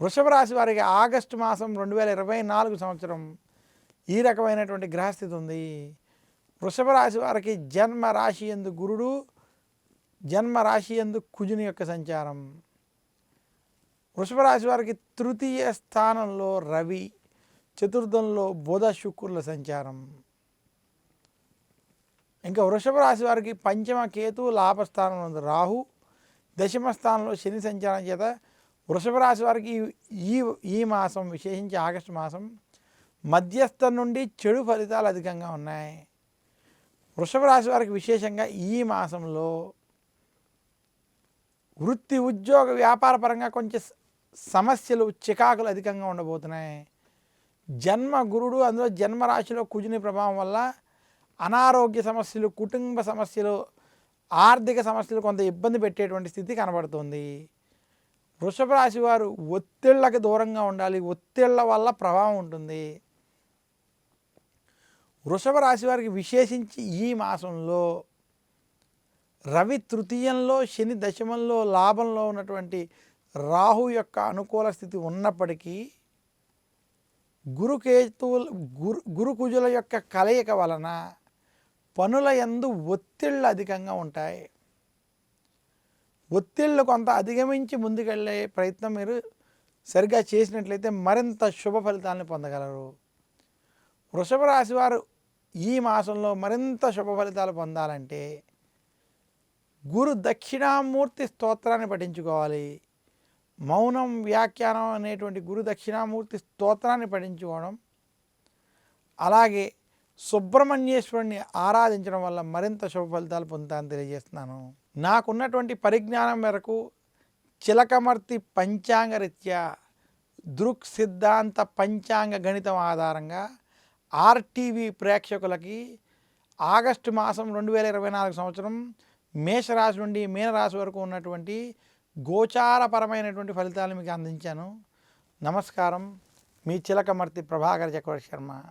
వృషభ రాశి వారికి ఆగస్టు మాసం రెండు వేల ఇరవై నాలుగు సంవత్సరం ఈ రకమైనటువంటి గ్రహస్థితి ఉంది. వృషభ రాశి వారికి జన్మ రాశి ఎందు గురుడు జన్మ రాశి ఎందు కుజుని యొక్క సంచారం. వృషభ రాశి వారికి తృతీయ స్థానంలో రవి చతుర్థంలో బుధ శుక్రుల సంచారం. ఇంకా వృషభ రాశి వారికి పంచమ కేతు లాభస్థానంలో ఉంది రాహు దశమ స్థానంలో శని సంచారం చేత వృషభ రాశి వారికి ఈ ఈ మాసం విశేషించి ఆగస్టు మాసం మధ్యస్థం నుండి చెడు ఫలితాలు అధికంగా ఉన్నాయి. వృషభ రాశి వారికి విశేషంగా ఈ మాసంలో వృత్తి ఉద్యోగ వ్యాపార పరంగా కొంచెం సమస్యలు చికాకులు అధికంగా ఉండబోతున్నాయి. జన్మ గురుడు అందులో జన్మరాశిలో కుజుని ప్రభావం వల్ల అనారోగ్య సమస్యలు కుటుంబ సమస్యలు ఆర్థిక సమస్యలు కొంత ఇబ్బంది పెట్టేటువంటి స్థితి కనబడుతుంది. వృషభ రాశి వారు ఒత్తిళ్ళకి దూరంగా ఉండాలి. ఒత్తిళ్ళ వల్ల ప్రభావం ఉంటుంది. వృషభ రాశి వారికి విశేషించి ఈ మాసంలో రవి తృతీయంలో శని దశమంలో లాభంలో ఉన్నటువంటి రాహు యొక్క అనుకూల స్థితి ఉన్నప్పటికీ గురుకేతువుల గురు గురుకుజుల యొక్క కలయిక వలన పనుల యందు ఒత్తిళ్ళు అధికంగా ఉంటాయి. ఒత్తిళ్ళు కొంత అధిగమించి ముందుకెళ్ళే ప్రయత్నం మీరు సరిగ్గా చేసినట్లయితే మరింత శుభ ఫలితాలను పొందగలరు. వృషభ రాశి వారు ఈ మాసంలో మరింత శుభ ఫలితాలు పొందాలంటే గురు దక్షిణామూర్తి స్తోత్రాన్ని పఠించుకోవాలి. మౌనం వ్యాఖ్యానం అనేటువంటి గురు దక్షిణామూర్తి స్తోత్రాన్ని పఠించుకోవడం. అలాగే సుబ్రహ్మణ్యేశ్వరుని ఆరాధించడం వల్ల మరింత శుభ ఫలితాలు పొందుతానని తెలియజేస్తున్నాను. నాకున్నటువంటి పరిజ్ఞానం మేరకు చిలకమర్తి పంచాంగ రీత్యా దృక్ సిద్ధాంత పంచాంగ గణితం ఆధారంగా ఆర్టీవీ ప్రేక్షకులకి ఆగస్టు మాసం రెండు వేల ఇరవై నాలుగు సంవత్సరం మేషరాశి నుండి మీనరాశి వరకు ఉన్నటువంటి గోచారపరమైనటువంటి ఫలితాలు మీకు అందించాను. నమస్కారం. మీ చిలకమర్తి ప్రభాకర్ చక్రవర్తి శర్మ.